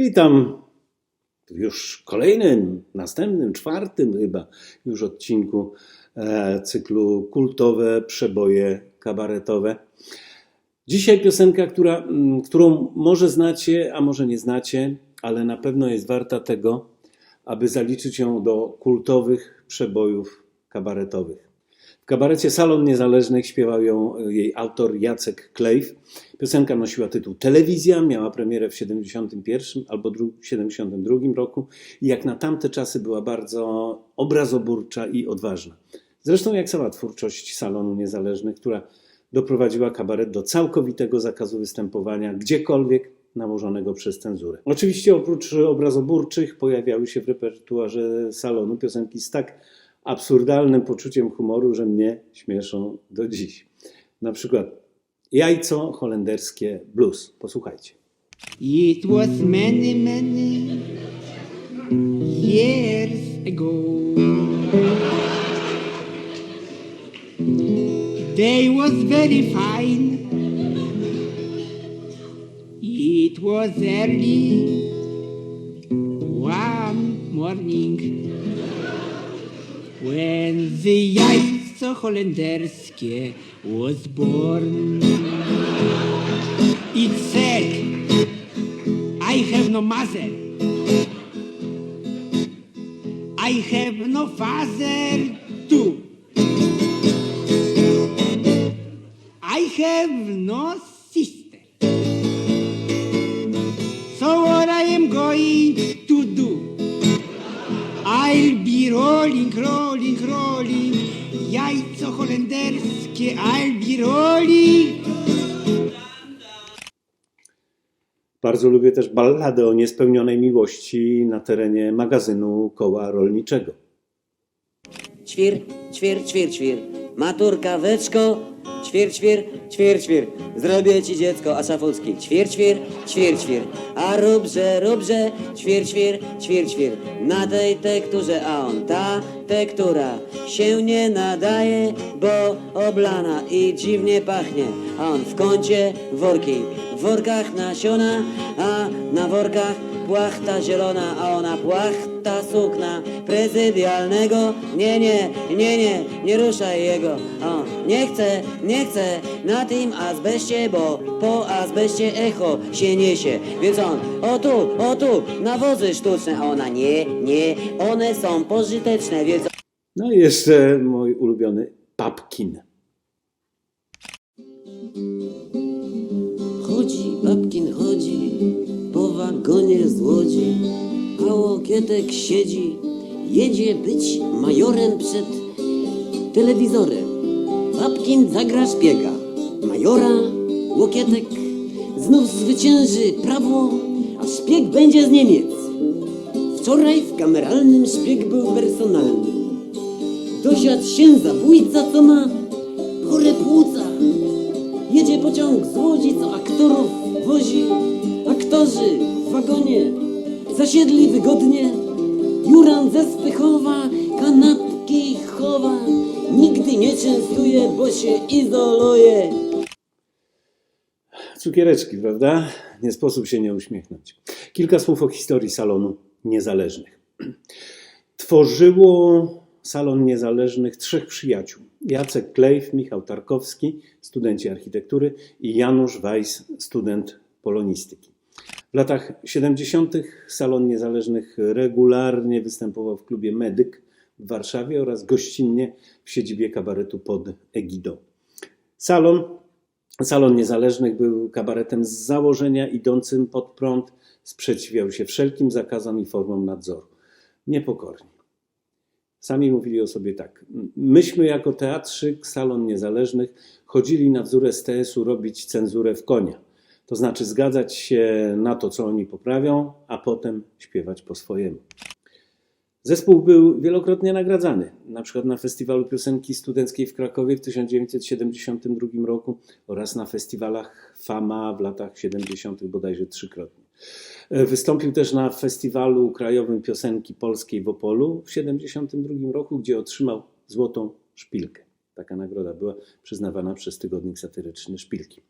Witam w już kolejnym, następnym, czwartym chyba już odcinku e, cyklu Kultowe Przeboje Kabaretowe. Dzisiaj piosenka, która, mm, którą może znacie, a może nie znacie, ale na pewno jest warta tego, aby zaliczyć ją do kultowych przebojów kabaretowych. W kabarecie Salon Niezależnych śpiewał ją e, jej autor Jacek Klejf. Piosenka nosiła tytuł Telewizja, miała premierę w 71 albo dru- 72 roku i jak na tamte czasy była bardzo obrazoburcza i odważna. Zresztą jak cała twórczość Salonu Niezależnych, która doprowadziła kabaret do całkowitego zakazu występowania gdziekolwiek nałożonego przez cenzurę. Oczywiście oprócz obrazoburczych pojawiały się w repertuarze salonu piosenki z tak absurdalnym poczuciem humoru, że mnie śmieszą do dziś. Na przykład Jajco holenderskie blues. Posłuchajcie. It was many, many years ago. Day was very fine. It was early one morning when the jajco holenderskie was born. It said, I have no mother. I have no father too. I have no holenderskie, rolling. Bardzo lubię też balladę o niespełnionej miłości na terenie magazynu koła rolniczego. Ćwir, ćwir, ćwir, ćwir. Maturka weczko, ćwir, ćwir, ćwir, ćwir. Zrobię ci dziecko, a Szafucki. Ćwir, ćwir, ćwir, ćwir. A róbże, róbże, ćwir, ćwir, ćwir, ćwir. Na tej tekturze, a on ta tektura się nie nadaje, bo oblana i dziwnie pachnie. A on w kącie worki, w workach nasiona, a na workach płachta zielona, a ona płachta sukna prezydialnego. Nie, nie, nie, nie, nie ruszaj jego. O, nie chcę, nie chcę na tym azbeście, bo po azbeście echo się niesie. Więc on, o tu, o tu, nawozy sztuczne, a ona nie, nie, one są pożyteczne, więc No i jeszcze mój ulubiony Papkin. Chodzi, babkin chodzi po wagonie z łodzi, a łokietek siedzi, jedzie być majorem przed telewizorem. Babkin zagra szpiega, majora, łokietek znów zwycięży prawo, a szpieg będzie z Niemiec. Wczoraj w kameralnym szpieg był personalny. Dosiadł się zabójca, co ma chore płuca. Jedzie pociąg z Łodzi, co aktorów wozi. Aktorzy w wagonie zasiedli wygodnie. Juran ze Spychowa kanapki chowa. Nigdy nie częstuje, bo się izoluje. Cukiereczki, prawda? Nie sposób się nie uśmiechnąć. Kilka słów o historii salonu niezależnych. Tworzyło salon niezależnych trzech przyjaciół. Jacek Klejf, Michał Tarkowski, studenci architektury i Janusz Weiss, student polonistyki. W latach 70. Salon Niezależnych regularnie występował w klubie Medyk w Warszawie oraz gościnnie w siedzibie kabaretu pod Egidą. Salon Salon Niezależnych był kabaretem z założenia idącym pod prąd, sprzeciwiał się wszelkim zakazom i formom nadzoru. Niepokorni. Sami mówili o sobie tak. Myśmy jako teatrzyk Salon Niezależnych chodzili na wzór STS-u robić cenzurę w konia. To znaczy zgadzać się na to, co oni poprawią, a potem śpiewać po swojemu. Zespół był wielokrotnie nagradzany, na przykład na Festiwalu Piosenki Studenckiej w Krakowie w 1972 roku oraz na festiwalach Fama w latach 70. bodajże trzykrotnie. E, Wystąpił też na Festiwalu Krajowym Piosenki Polskiej w Opolu w 1972 roku, gdzie otrzymał złotą szpilkę. Taka nagroda była przyznawana przez tygodnik satyryczny Szpilki.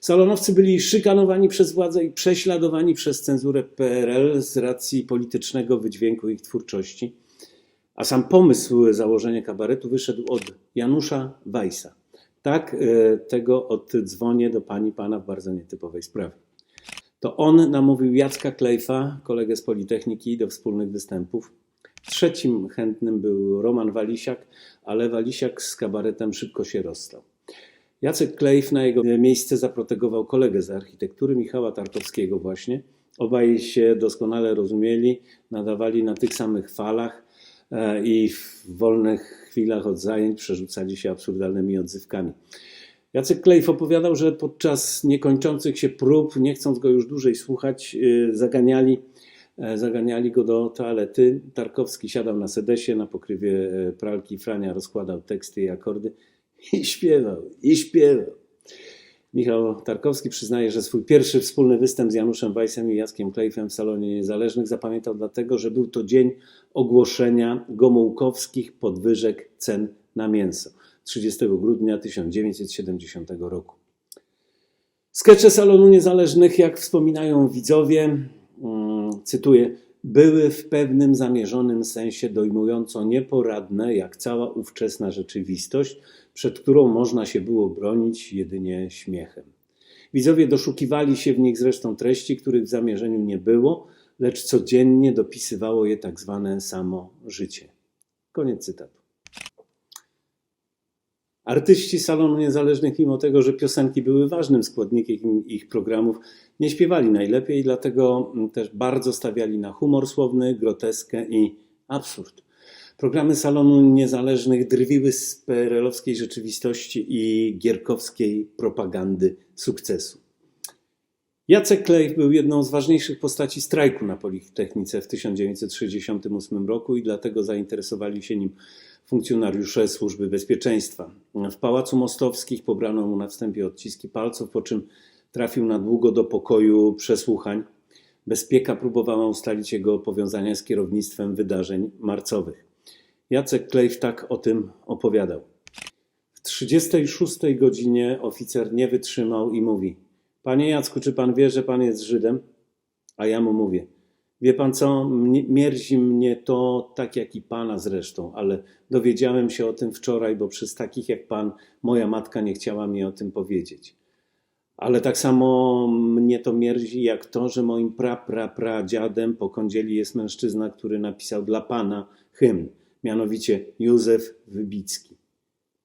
Salonowcy byli szykanowani przez władzę i prześladowani przez cenzurę PRL z racji politycznego wydźwięku ich twórczości. A sam pomysł założenia kabaretu wyszedł od Janusza Weissa. Tak, e, tego oddzwonię do pani pana w bardzo nietypowej sprawie. To on namówił Jacka Klejfa, kolegę z Politechniki, do wspólnych występów. Trzecim chętnym był Roman Walisiak, ale Walisiak z kabaretem szybko się rozstał. Jacek Klejf na jego miejsce zaprotegował kolegę z architektury, Michała Tarkowskiego właśnie. Obaj się doskonale rozumieli, nadawali na tych samych falach e, i w wolnych chwilach od zajęć przerzucali się absurdalnymi odzywkami. Jacek Klejf opowiadał, że podczas niekończących się prób, nie chcąc go już dłużej słuchać, y, zaganiali, e, zaganiali go do toalety. Tarkowski siadał na sedesie, na pokrywie e, pralki Frania rozkładał teksty i akordy i śpiewał, i śpiewał. Michał Tarkowski przyznaje, że swój pierwszy wspólny występ z Januszem Weissem i Jackiem Klejfem w Salonie Niezależnych zapamiętał dlatego, że był to dzień ogłoszenia gomułkowskich podwyżek cen na mięso 30 grudnia 1970 roku. Skecze Salonu Niezależnych, jak wspominają widzowie, mm, cytuję, były w pewnym zamierzonym sensie dojmująco nieporadne, jak cała ówczesna rzeczywistość, przed którą można się było bronić jedynie śmiechem. Widzowie doszukiwali się w nich zresztą treści, których w zamierzeniu nie było, lecz codziennie dopisywało je tak zwane samo życie. Koniec cytatu. Artyści Salonu Niezależnych, mimo tego, że piosenki były ważnym składnikiem ich programów, nie śpiewali najlepiej, dlatego też bardzo stawiali na humor słowny, groteskę i absurd. Programy Salonu Niezależnych drwiły z PRL-owskiej rzeczywistości i gierkowskiej propagandy sukcesu. Jacek Klejf był jedną z ważniejszych postaci strajku na Politechnice w 1968 roku i dlatego zainteresowali się nim funkcjonariusze Służby Bezpieczeństwa. W Pałacu Mostowskich pobrano mu na wstępie odciski palców, po czym trafił na długo do pokoju przesłuchań. Bezpieka próbowała ustalić jego powiązania z kierownictwem wydarzeń marcowych. Jacek Klejf tak o tym opowiadał. W 36 godzinie oficer nie wytrzymał i mówi: Panie Jacku, czy pan wie, że pan jest Żydem? A ja mu mówię: Wie pan co, mierzi mnie to tak jak i pana zresztą, ale dowiedziałem się o tym wczoraj, bo przez takich jak pan moja matka nie chciała mi o tym powiedzieć. Ale tak samo mnie to mierzi jak to, że moim pra, pra, pra dziadem po kądzieli jest mężczyzna, który napisał dla pana hymn, mianowicie Józef Wybicki.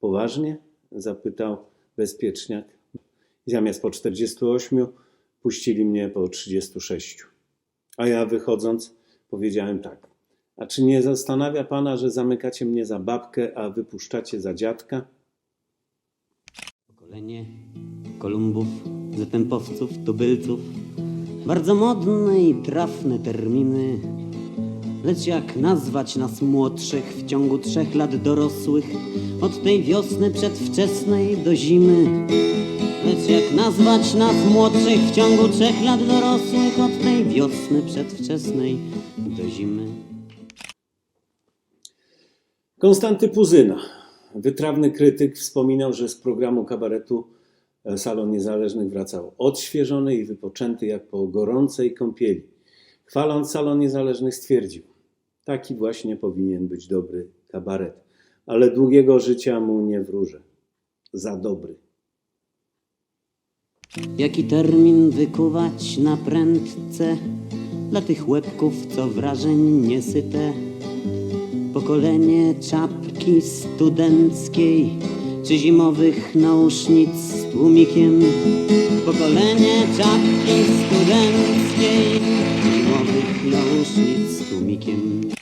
Poważnie? zapytał bezpieczniak. Zamiast po 48 puścili mnie po 36. A ja wychodząc powiedziałem tak. A czy nie zastanawia pana, że zamykacie mnie za babkę, a wypuszczacie za dziadka? Pokolenie Kolumbów, Zetempowców, Tubylców. Bardzo modne i trafne terminy. Lecz jak nazwać nas młodszych w ciągu trzech lat dorosłych, od tej wiosny przedwczesnej do zimy? Lecz jak nazwać nas młodszych w ciągu trzech lat dorosłych, od tej wiosny przedwczesnej do zimy? Konstanty Puzyna, wytrawny krytyk, wspominał, że z programu kabaretu e, Salon Niezależnych wracał odświeżony i wypoczęty jak po gorącej kąpieli. Chwaląc Salon Niezależnych stwierdził, taki właśnie powinien być dobry kabaret, ale długiego życia mu nie wróżę. Za dobry. Jaki termin wykuwać na prędce dla tych łebków, co wrażeń niesyte? Pokolenie czapki studenckiej czy zimowych nausznic z tłumikiem? Pokolenie czapki studenckiej zimowych nausznic z tłumikiem?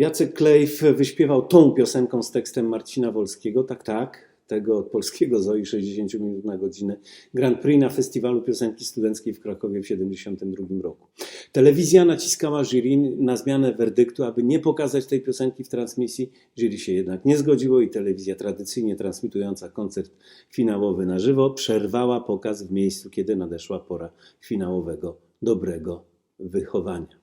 Jacek Klejf wyśpiewał tą piosenką z tekstem Marcina Wolskiego, tak, tak, tego polskiego ZOI 60 minut na godzinę, Grand Prix na Festiwalu Piosenki Studenckiej w Krakowie w 1972 roku. Telewizja naciskała jury na zmianę werdyktu, aby nie pokazać tej piosenki w transmisji. Jury się jednak nie zgodziło i telewizja tradycyjnie transmitująca koncert finałowy na żywo przerwała pokaz w miejscu, kiedy nadeszła pora finałowego dobrego wychowania.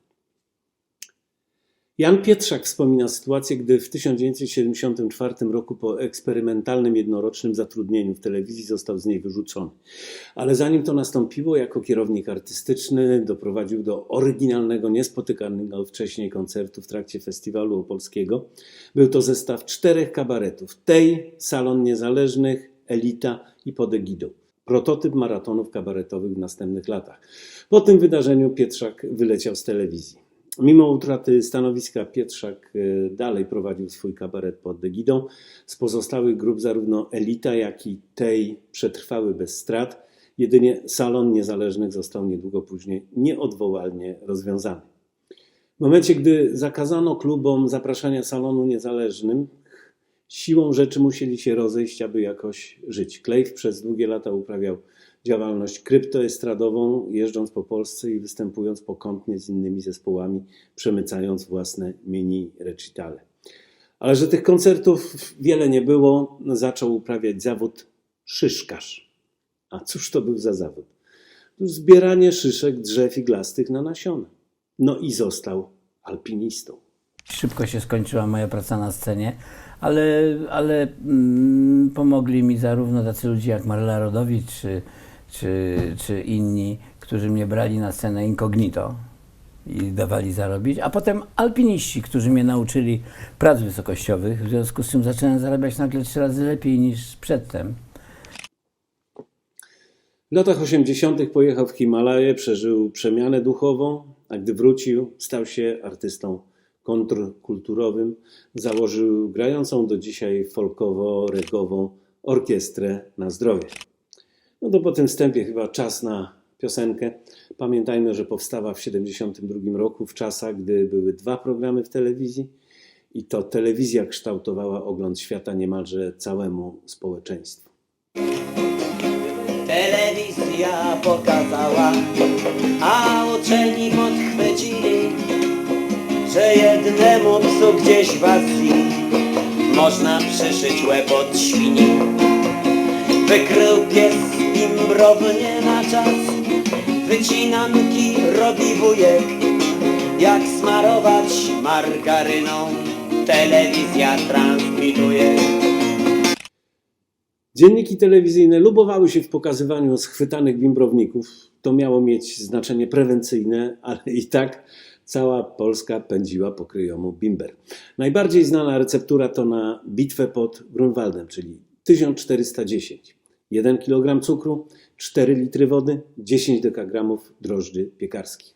Jan Pietrzak wspomina sytuację, gdy w 1974 roku po eksperymentalnym jednorocznym zatrudnieniu w telewizji został z niej wyrzucony. Ale zanim to nastąpiło, jako kierownik artystyczny doprowadził do oryginalnego, niespotykanego wcześniej koncertu w trakcie festiwalu opolskiego. Był to zestaw czterech kabaretów. Tej, Salon Niezależnych, Elita i Pod Egidą. Prototyp maratonów kabaretowych w następnych latach. Po tym wydarzeniu Pietrzak wyleciał z telewizji. Mimo utraty stanowiska Pietrzak e, dalej prowadził swój kabaret pod Degidą. Z pozostałych grup zarówno Elita, jak i tej przetrwały bez strat. Jedynie Salon Niezależnych został niedługo później nieodwołalnie rozwiązany. W momencie, gdy zakazano klubom zapraszania salonu niezależnym, siłą rzeczy musieli się rozejść, aby jakoś żyć. Klejf przez długie lata uprawiał działalność kryptoestradową, jeżdżąc po Polsce i występując pokątnie z innymi zespołami, przemycając własne mini recitale. Ale że tych koncertów wiele nie było, zaczął uprawiać zawód szyszkarz. A cóż to był za zawód? Zbieranie szyszek drzew iglastych na nasiona. No i został alpinistą. Szybko się skończyła moja praca na scenie, ale, ale mm, pomogli mi zarówno tacy ludzie jak Marla Rodowicz czy, czy, czy inni, którzy mnie brali na scenę incognito i dawali zarobić, a potem alpiniści, którzy mnie nauczyli prac wysokościowych, w związku z czym zacząłem zarabiać nagle trzy razy lepiej niż przedtem. W latach 80. pojechał w Himalaje, przeżył przemianę duchową, a gdy wrócił, stał się artystą kontrkulturowym. Założył grającą do dzisiaj folkowo-regową orkiestrę na zdrowie. No to po tym wstępie chyba czas na piosenkę. Pamiętajmy, że powstała w 72 roku, w czasach, gdy były dwa programy w telewizji i to telewizja kształtowała ogląd świata niemalże całemu społeczeństwu. Telewizja pokazała, a uczeni podchwycili, że jednemu psu gdzieś w Azji można przyszyć łeb od świni. Wykrył pies imbrownie na czas, wycinanki robi wujek, jak smarować margaryną, telewizja transmituje. Dzienniki telewizyjne lubowały się w pokazywaniu schwytanych bimbrowników. To miało mieć znaczenie prewencyjne, ale i tak cała Polska pędziła po kryjomu bimber. Najbardziej znana receptura to na bitwę pod Grunwaldem, czyli 1410. 1 kg cukru, 4 litry wody, 10 dekagramów drożdży piekarskich.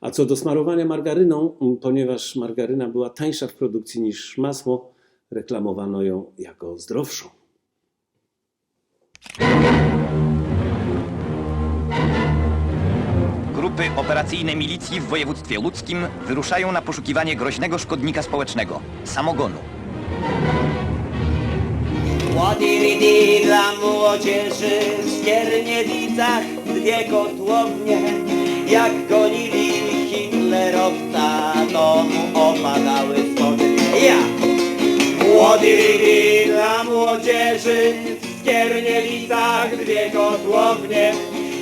A co do smarowania margaryną, ponieważ margaryna była tańsza w produkcji niż masło, reklamowano ją jako zdrowszą. Grupy operacyjne milicji w województwie łódzkim wyruszają na poszukiwanie groźnego szkodnika społecznego samogonu. Ładiridi dla młodzieży w Skierniewicach dwie kotłownie. Jak gonili hitlerowca to mu opadały schody Ja! Ładiridi dla młodzieży w Skierniewicach dwie kotłownie.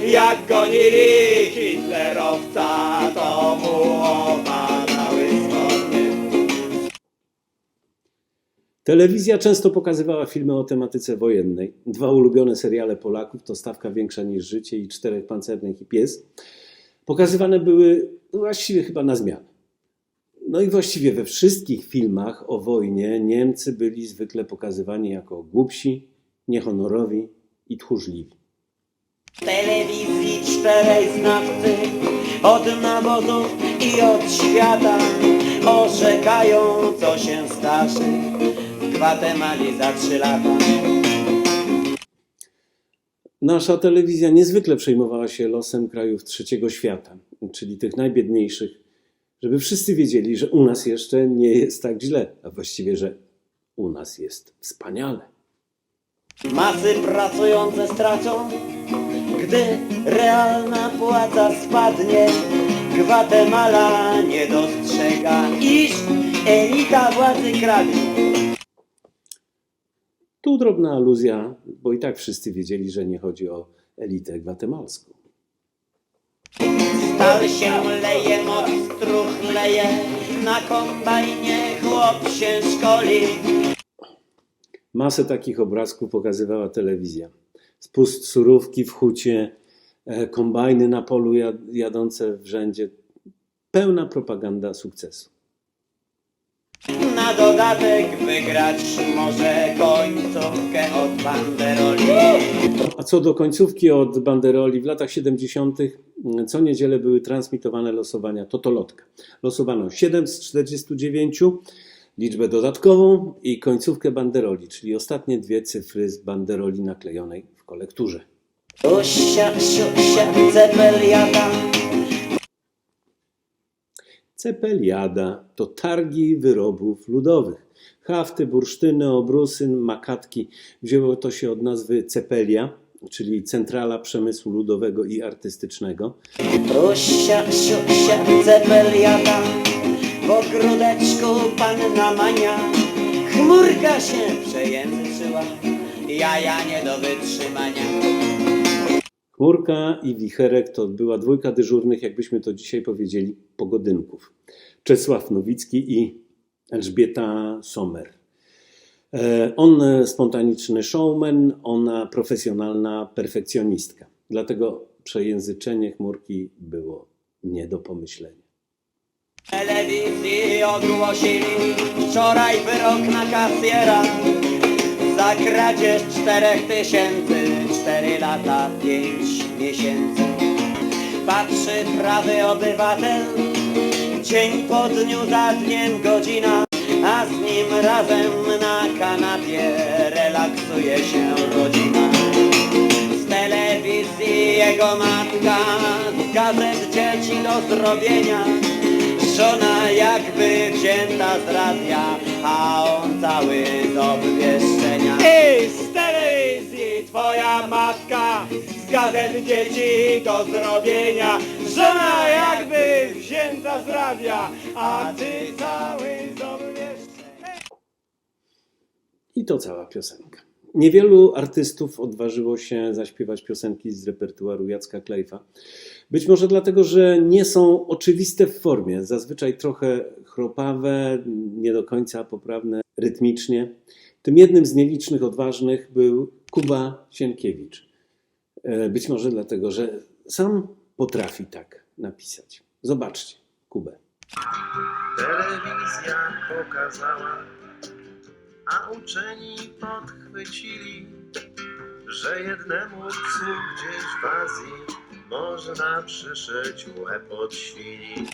Jak gonili hitlerowca to mu opadały Telewizja często pokazywała filmy o tematyce wojennej. Dwa ulubione seriale Polaków to Stawka Większa niż Życie i Czterech Pancernych i Pies. Pokazywane były właściwie chyba na zmianę. No i właściwie we wszystkich filmach o wojnie Niemcy byli zwykle pokazywani jako głupsi, niehonorowi i tchórzliwi. W telewizji czterej znawcy od nawozów i od świata orzekają, co się starzy w Gwatemali za trzy lata. Nasza telewizja niezwykle przejmowała się losem krajów trzeciego świata, czyli tych najbiedniejszych, żeby wszyscy wiedzieli, że u nas jeszcze nie jest tak źle, a właściwie, że u nas jest wspaniale. Masy pracujące stracą, gdy realna płaca spadnie. Gwatemala nie dostrzega, iż elita władzy kradnie. Tu drobna aluzja, bo i tak wszyscy wiedzieli, że nie chodzi o elitę gwatemalską. Stal się leje, moc struchleje, Na kombajnie chłop się szkoli Masę takich obrazków pokazywała telewizja. Spust surówki w hucie, e, kombajny na polu jad- jadące w rzędzie. Pełna propaganda sukcesu. Na dodatek wygrać może końcówkę od banderoli A co do końcówki od banderoli, w latach 70. co niedzielę były transmitowane losowania Totolotka. Losowano 7 z 49, liczbę dodatkową i końcówkę banderoli, czyli ostatnie dwie cyfry z banderoli naklejonej w kolekturze. Usia, siusia, cepeliata Cepeliada to targi wyrobów ludowych. Hafty, bursztyny, obrusy, makatki. Wzięło to się od nazwy cepelia, czyli Centrala Przemysłu Ludowego i Artystycznego. Usia, siusia, cepeliata W ogródeczku panna Mania Chmurka się przejęzyczyła Jaja nie do wytrzymania Chmurka i Wicherek to była dwójka dyżurnych, jakbyśmy to dzisiaj powiedzieli, pogodynków. Czesław Nowicki i Elżbieta Sommer. E, On spontaniczny showman, ona profesjonalna perfekcjonistka. Dlatego przejęzyczenie chmurki było nie do pomyślenia. Telewizji ogłosili Wczoraj wyrok na kasjera Za kradzież czterech tysięcy Cztery lata, pięć miesięcy Patrzy prawy obywatel Dzień po dniu za dniem godzina A z nim razem na kanapie Relaksuje się rodzina z telewizji jego matka, z gazet dzieci do zrobienia. Żona jakby wzięta z radia, a on cały z obwieszczenia. Ej, z telewizji twoja matka, z gazet dzieci do zrobienia. Żona jakby wzięta z radia, a ty cały obwieszczenia. I to cała piosenka. Niewielu artystów odważyło się zaśpiewać piosenki z repertuaru Jacka Klejfa. Być może dlatego, że nie są oczywiste w formie, zazwyczaj trochę chropawe, nie do końca poprawne rytmicznie. Tym jednym z nielicznych odważnych był Kuba Sienkiewicz. E, Być może dlatego, że sam potrafi tak napisać. Zobaczcie, Kubę. Telewizja pokazała, a uczeni podchwycili, że jednemu psu gdzieś w Azji można przyszyć łeb od świni.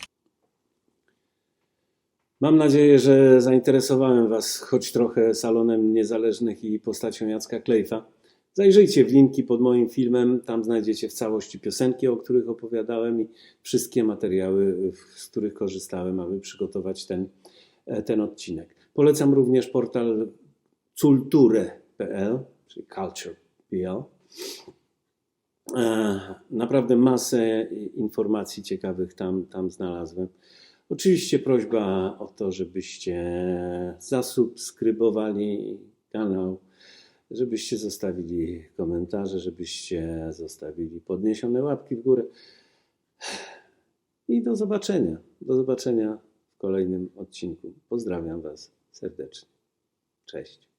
Mam nadzieję, że zainteresowałem Was choć trochę salonem niezależnych i postacią Jacka Klejfa. Zajrzyjcie w linki pod moim filmem, tam znajdziecie w całości piosenki, o których opowiadałem i wszystkie materiały, z których korzystałem, aby przygotować ten, e, ten odcinek. Polecam również portal culture.pl, czyli culture.pl. E, Naprawdę masę informacji ciekawych tam, tam znalazłem. Oczywiście prośba o to, żebyście zasubskrybowali kanał, żebyście zostawili komentarze, żebyście zostawili podniesione łapki w górę. I do zobaczenia. Do zobaczenia w kolejnym odcinku. Pozdrawiam Was serdecznie. Cześć.